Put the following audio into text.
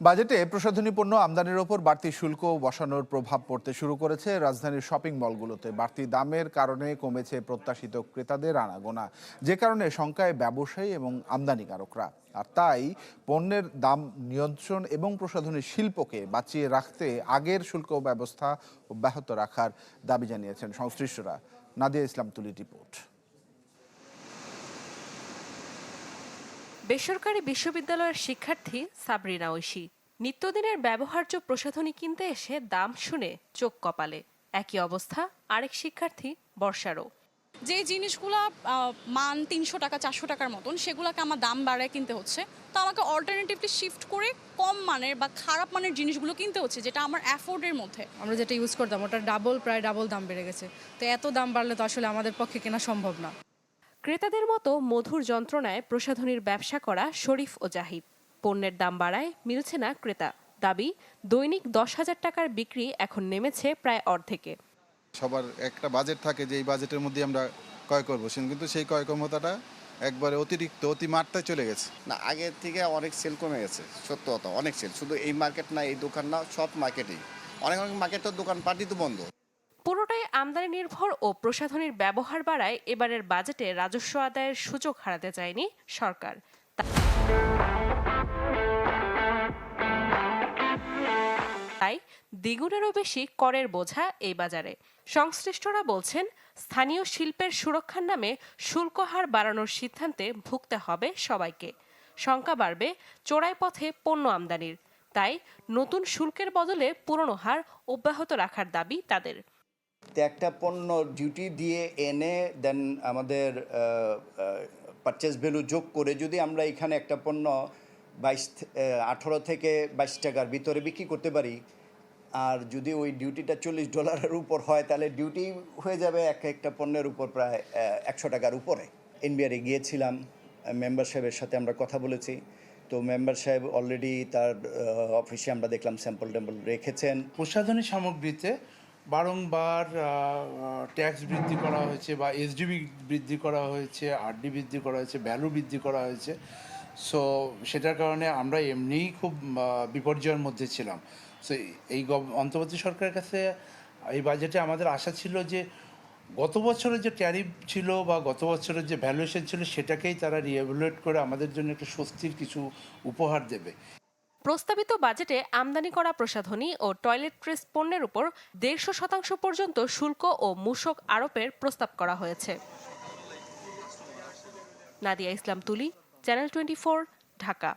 বাজেটে প্রসাধনী পণ্য আমদানির ওপর বাড়তি শুল্ক বসানোর প্রভাব পড়তে শুরু করেছে রাজধানীর শপিং মলগুলোতে। বাড়তি দামের কারণে কমেছে প্রত্যাশিত ক্রেতাদের আনাগোনা, যে কারণে শঙ্কায় ব্যবসায়ী এবং আমদানিকারকরা। আর তাই পণ্যের দাম নিয়ন্ত্রণ এবং প্রসাধনী শিল্পকে বাঁচিয়ে রাখতে আগের শুল্ক ব্যবস্থা অব্যাহত রাখার দাবি জানিয়েছেন সংশ্লিষ্টরা। নাদিয়া ইসলাম তুলি রিপোর্ট। বেসরকারি বিশ্ববিদ্যালয়ের শিক্ষার্থী সাবরিনা ঐশী। নিত্যদিনের ব্যবহার্য প্রসাধনী কিনতে এসে দাম শুনে চোখ কপালে। একই অবস্থা আরেক শিক্ষার্থী বর্ষারও। যে জিনিসগুলো মান তিনশো টাকা চারশো টাকার মতন সেগুলোকে আমার দাম বাড়ায় কিনতে হচ্ছে। তো আমাকে অল্টারনেটিভলি শিফট করে কম মানের বা খারাপ মানের জিনিসগুলো কিনতে হচ্ছে যেটা আমার অ্যাফোর্ডের মধ্যে। আমরা যেটা ইউজ করতাম ওটা ডাবল প্রায় ডাবল দাম বেড়ে গেছে। তো এত দাম বাড়লে তো আসলে আমাদের পক্ষে কেনা সম্ভব না। ক্রেতাদের মতো মধুর যন্ত্রণায় প্রসাধনীর ব্যবসা করা শরীফ ও জাহিদ। পণ্যের দাম বাড়ায় মিলছে না ক্রেতা। দাবি দৈনিক দশ হাজার টাকার বিক্রি এখন নেমেছে প্রায় অর্ধেকে। সবার একটা বাজেট থাকে যে এই বাজেটের মধ্যে আমরা ক্রয় করব। কিন্তু সেই ক্রয় ক্ষমতাটা একবারে অতিরিক্ত অতিমাত্রায় চলে গেছে। না আগের থেকে অনেক সেল কমে গেছে। সত্য কথা অনেক সেল শুধু এই মার্কেট না এই দোকান না সব মার্কেটেই অনেক অনেক মার্কেটের দোকান দোকানপাটই তো বন্ধ। আমদানি নির্ভর ও প্রসাধনীর ব্যবহার বাড়ায় এবারের বাজেটে রাজস্ব আদায়ের সুযোগ হারাতে চায়নি সরকার। তাই দ্বিগুণেরও বেশি করের বোঝা এই বাজারে। সংশ্লিষ্টরা বলছেন, স্থানীয় শিল্পের সুরক্ষার নামে শুল্ক হার বাড়ানোর সিদ্ধান্তে ভুগতে হবে সবাইকে। শঙ্কা বাড়বে চোরাই পথে পণ্য আমদানির। তাই নতুন শুল্কের বদলে পুরনো হার অব্যাহত রাখার দাবি তাদের। একটা পণ্য ডিউটি দিয়ে এনে দেন আমাদের পারচেস ভ্যালু যোগ করে যদি আমরা এখানে একটা পণ্য বাইশ আঠারো থেকে বাইশ টাকার ভিতরে বিক্রি করতে পারি, আর যদি ওই ডিউটিটা চল্লিশ ডলারের উপর হয়, তাহলে ডিউটি হয়ে যাবে এক একটা পণ্যের উপর প্রায় একশো টাকার উপরে। এনবিআরে গিয়েছিলাম মেম্বার সাহেবের সাথে আমরা কথা বলেছি। তো মেম্বার সাহেব অলরেডি তার অফিসে আমরা দেখলাম স্যাম্পল ট্যাম্পল রেখেছেন। প্রসাধনী সামগ্রীতে বারংবার ট্যাক্স বৃদ্ধি করা হয়েছে বা এসডিবি বৃদ্ধি করা হয়েছে আরডি বৃদ্ধি করা হয়েছে, ভ্যালু বৃদ্ধি করা হয়েছে। সো সেটার কারণে আমরা এমনিই খুব বিপর্যয়ের মধ্যে ছিলাম। সো এই অন্তর্বর্তী সরকারের কাছে এই বাজেটে আমাদের আশা ছিল যে, গত বছরের যে ট্যারিফ ছিল বা গত বছরের যে ভ্যালুয়েশন ছিল, সেটাকেই তারা রিএভুলেট করে আমাদের জন্য একটা স্বস্তির কিছু উপহার দেবে। প্রস্তাবিত বাজেটে আমদানি করা প্রসাধনী ও টয়লেট ট্রেস পণ্যের উপর দেড়শো শতাংশ পর্যন্ত শুল্ক ও মূসক আরোপের প্রস্তাব করা হয়েছে। নাদিয়া ইসলাম তুলি, চ্যানেল টোয়েন্টি ঢাকা।